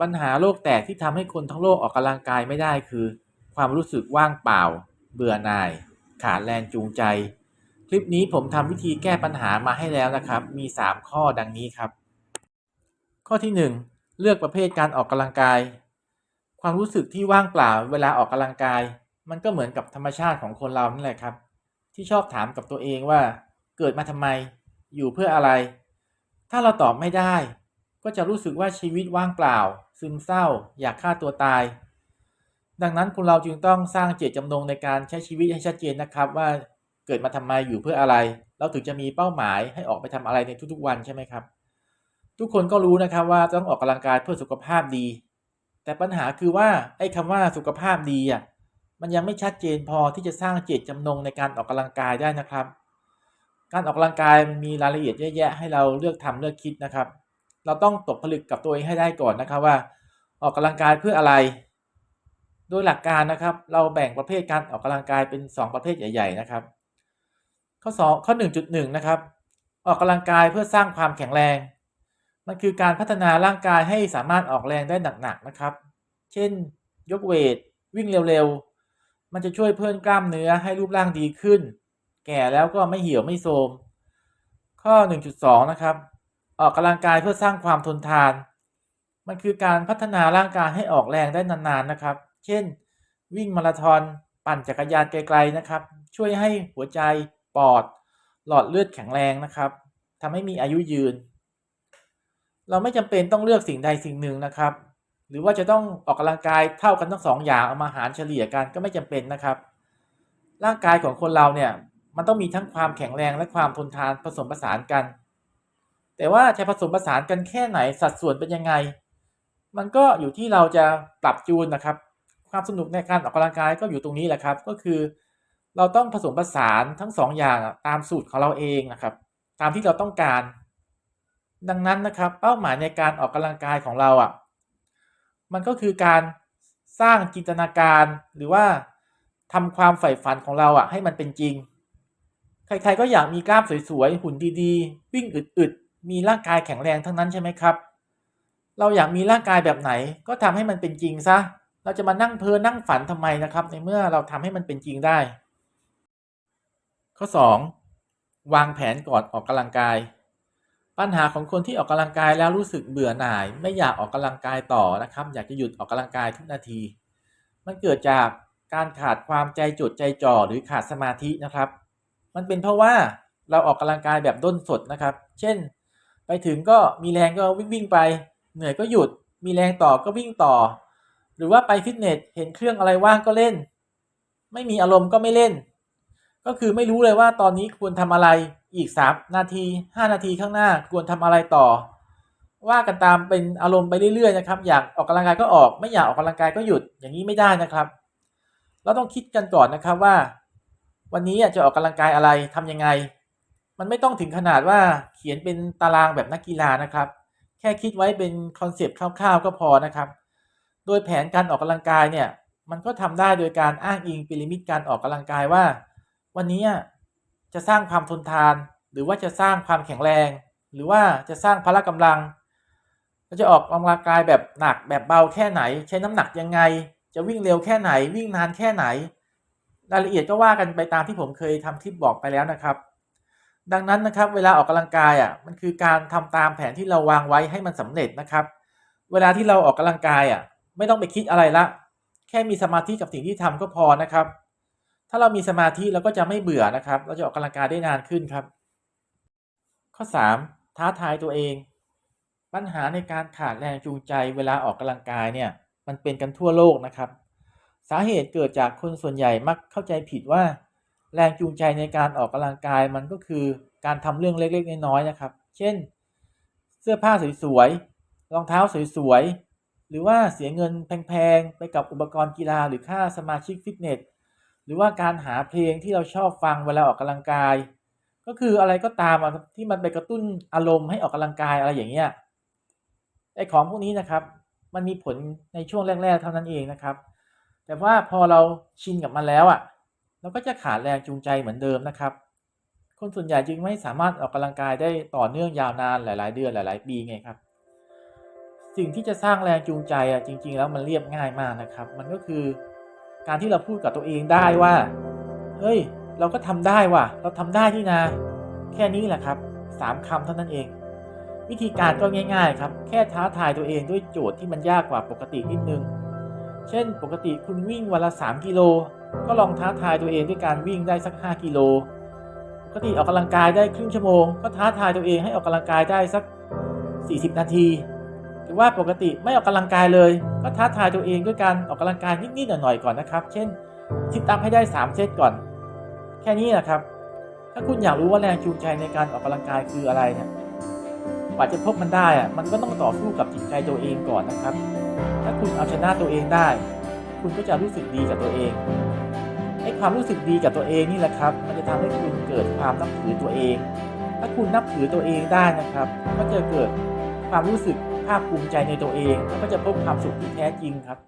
ปัญหาโลกแตกที่ทำให้คนทั้งโลกออกกำลังกายไม่ได้คือ ความรู้สึกว่างเปล่า เบื่อหน่าย ขาดแรงจูงใจ คลิปนี้ผมทำวิธีแก้ปัญหามาให้แล้วนะครับ มี 3 ข้อดังนี้ครับ ข้อที่ 1 เลือกประเภทการออกกำลังกาย ความรู้สึกที่ว่างเปล่าเวลาออกกำลังกาย มันก็เหมือนกับธรรมชาติของคนเรานั่นแหละครับ ที่ชอบถามกับตัวเองว่า เกิดมาทำไม อยู่เพื่ออะไร ถ้าเราตอบไม่ได้ ก็จะรู้สึกว่าชีวิตว่างเปล่า ซึมเศร้า อยากฆ่าตัวตาย ดังนั้นคนเราจึงต้องสร้างเจตจำนงในการใช้ชีวิตให้ชัดเจนนะครับ ว่าเกิดมาทำไมอยู่เพื่ออะไร เราถึงจะมีเป้าหมายให้ออกไปทำอะไรในทุกๆวันใช่ไหมครับ ทุกคนก็รู้นะครับว่าต้องออกกำลังกายเพื่อสุขภาพดี แต่ปัญหาคือว่าไอ้คำว่าสุขภาพดีอะมันยังไม่ชัดเจนพอที่จะสร้างเจตจำนงในการออกกำลังกายได้นะครับ การออกกำลังกายมันมีรายละเอียดเยอะแยะให้เราเลือกทำเลือกคิดนะครับ เราต้องตกผลึกกับตัวเองให้ได้ก่อนนะครับว่า ออกกำลังกายเพื่ออะไร โดยหลักการนะครับ เราแบ่งประเภทการออกกำลังกายเป็น 2 ประเภทใหญ่ ๆ นะครับ ข้อ2ข้อ 1.1 นะครับ ออกกำลังกายเพื่อสร้างความแข็งแรง มันคือการพัฒนาร่างกายให้สามารถออกแรงได้หนักๆนะครับ เช่น ยกเวท วิ่งเร็วๆ มันจะช่วยเพิ่มกล้ามเนื้อให้รูปร่างดีขึ้น แก่แล้วก็ไม่เหี่ยวไม่โทรมข้อ 1.2 นะครับ ออกกำลังกายเพื่อสร้างความทนทาน มันคือการพัฒนาร่างกายให้ออกแรงได้นานๆนะครับ เช่น วิ่งมาราธอนปั่นจักรยานไกลๆนะครับ ช่วยให้หัวใจปอด หลอดเลือดแข็งแรงนะครับทำให้มีอายุยืน เราไม่จำเป็นต้องเลือกสิ่งใดสิ่งหนึ่งนะครับ หรือว่าจะต้องออกกำลังกายเท่ากันทั้งสองอย่างเอามาหารเฉลี่ยกันก็ไม่จำเป็นนะครับ ร่างกายของคนเราเนี่ยมันต้องมีทั้งความแข็งแรงและความทนทานผสมผสานกัน แต่ว่าจะผสมผสานกันแค่ไหนสัดส่วนเป็นยังไง มันก็อยู่ที่เราจะปรับจูนนะครับ ความสนุกในการออกกำลังกายก็อยู่ตรงนี้แหละครับ ก็คือ เราต้องผสมผสานทั้งสองอย่างตามสูตรของเราเองนะครับ ตามที่เราต้องการ ดังนั้นนะครับ เป้าหมายในการออกกำลังกายของเราอะมันก็คือการสร้างจินตนาการหรือว่าทำความใฝ่ฝันของเราอะให้มันเป็นจริง ใครๆก็อยากมีกล้ามสวยๆหุ่นดีๆ วิ่งอึดๆ มีร่างกายแข็งแรงทั้งนั้นใช่ไหมครับ เราอยากมีร่างกายแบบไหนก็ทำให้มันเป็นจริงซะ เราจะมานั่งเพ้อนั่งฝันทำไมนะครับ ในเมื่อเราทำให้มันเป็นจริงได้ ข้อ 2. วางแผนก่อนออกกำลังกาย ปัญหาของคนที่ออกกำลังกายแล้วรู้สึกเบื่อหน่าย ไม่อยากออกกำลังกายต่อนะครับ อยากจะหยุดออกกำลังกายทุกนาที มันเกิดจากการขาดความใจจดใจจ่อหรือขาดสมาธินะครับ มันเป็นเพราะว่าเราออกกำลังกายแบบด้นสดนะครับ เช่น ไปถึงก็มีแรงก็วิ่งวิ่งไป เหนื่อยก็หยุด มีแรงต่อก็วิ่งต่อ หรือว่าไปฟิตเนสเห็นเครื่องอะไรว่างก็เล่น ไม่มีอารมณ์ก็ไม่เล่น ก็คือไม่รู้เลยว่าตอนนี้ควรทำอะไรอีกสามนาทีห้านาทีข้างหน้าควรทำอะไรต่อ ว่ากันตามเป็นอารมณ์ไปเรื่อยๆนะครับ อยากออกกำลังกายก็ออกไม่อยากออกกำลังกายก็หยุดอย่างนี้ไม่ได้นะครับ เราต้องคิดกันก่อนนะครับว่า วันนี้จะออกกำลังกายอะไรทำยังไง มันไม่ต้องถึงขนาดว่าเขียนเป็นตารางแบบนักกีฬานะครับ แค่คิดไว้เป็นคอนเซปต์คร่าวๆ ก็พอนะครับ โดยแผนการออกกำลังกายเนี่ย มันก็ทำได้โดยการอ้างอิงปิริมิตการออกกำลังกายว่า วันนี้จะสร้างความทนทาน หรือว่าจะสร้างความแข็งแรง หรือว่าจะสร้างพละกำลังเราจะออกกำลังกายแบบหนักแบบเบาแค่ไหน ใช้น้ำหนักยังไง จะวิ่งเร็วแค่ไหน วิ่งนานแค่ไหน รายละเอียดก็ว่ากันไปตามที่ผมเคยทำคลิปบอกไปแล้วนะครับ ดังนั้นนะครับเวลาออกกำลังกายอะมันคือการทำตามแผนที่เราวางไว้ให้มันสำเร็จนะครับ เวลาที่เราออกกำลังกายอะไม่ต้องไปคิดอะไรละ แค่มีสมาธิกับสิ่งที่ทำก็พอนะครับ ถ้าเรามีสมาธิเราก็จะไม่เบื่อนะครับ เราจะออกกำลังกายได้นานขึ้นครับ ข้อ 3. ท้าทายตัวเอง ปัญหาในการขาดแรงจูงใจ เวลาออกกำลังกายเนี่ยมันเป็นกันทั่วโลกนะครับ สาเหตุเกิดจากคนส่วนใหญ่มักเข้าใจผิดว่า แรงจูงใจในการออกกำลังกายมันก็คือการทำเรื่องเล็กๆน้อยๆนะครับ เช่น เสื้อผ้าสวยๆรองเท้าสวยๆหรือว่าเสียเงินแพงๆไปกับอุปกรณ์กีฬาหรือค่าสมาชิกฟิตเนสหรือว่าการหาเพลงที่เราชอบฟังเวลาออกกำลังกาย ก็คืออะไรก็ตามที่มันไปกระตุ้นอารมณ์ให้ออกกำลังกายอะไรอย่างเงี้ยไอของพวกนี้นะครับมันมีผลในช่วงแรก ๆ เท่านั้นเองนะครับ แต่ว่าพอเราชินกับมันแล้วอะ เราก็จะขาดแรงจูงใจเหมือนเดิมนะครับ คนส่วนใหญ่จึงไม่สามารถออกกำลังกายได้ต่อเนื่องยาวนานหลาย ๆ เดือนหลาย ๆ ปีไงครับ สิ่งที่จะสร้างแรงจูงใจอะจริง ๆ แล้วมันเรียบง่ายมากนะครับ มันก็คือการที่เราพูดกับตัวเองได้ว่า เฮ้ย เราก็ทำได้ว่ะ เราทำได้นี่นา แค่นี้แหละครับสามคำเท่านั้นเอง วิธีการก็ง่าย ๆ ครับ แค่ท้าทายตัวเองด้วยโจทย์ที่มันยากกว่าปกตินิดนึง เช่น ปกติคุณวิ่งวันละ 3 กิโล ก็ลองท้าทายตัวเองด้วยการวิ่งได้สัก 5 กิโลปกติออกกำลังกายได้ครึ่งชั่วโมง ก็ท้าทายตัวเองให้ออกกำลังกายได้สัก 40 นาที หรือว่าปกติไม่ออกกำลังกายเลย ก็ท้าทายตัวเองด้วยการออกกำลังกายนิดๆหน่อยๆก่อนนะครับ เช่นซิทอัพให้ได้ 3 เซตก่อน แค่นี้นะครับ ถ้าคุณอยากรู้ว่าแรงจูงใจในการออกกำลังกายคืออะไรเนี่ยกว่าจะพบมันได้อะมันก็ต้องต่อสู้กับจิตใจตัวเองก่อนนะครับ ถ้าคุณเอาชนะตัวเองได้ คุณก็จะรู้สึกดีกับตัวเองไอ้ความรู้สึกดีกับตัวเองนี่แหละครับ มันจะทำให้คุณเกิดความนับถือตัวเอง ถ้าคุณนับถือตัวเองได้นะครับ ก็จะเกิดความรู้สึกภาคภูมิใจในตัวเอง แล้วก็จะพบความสุขที่แท้จริงครับ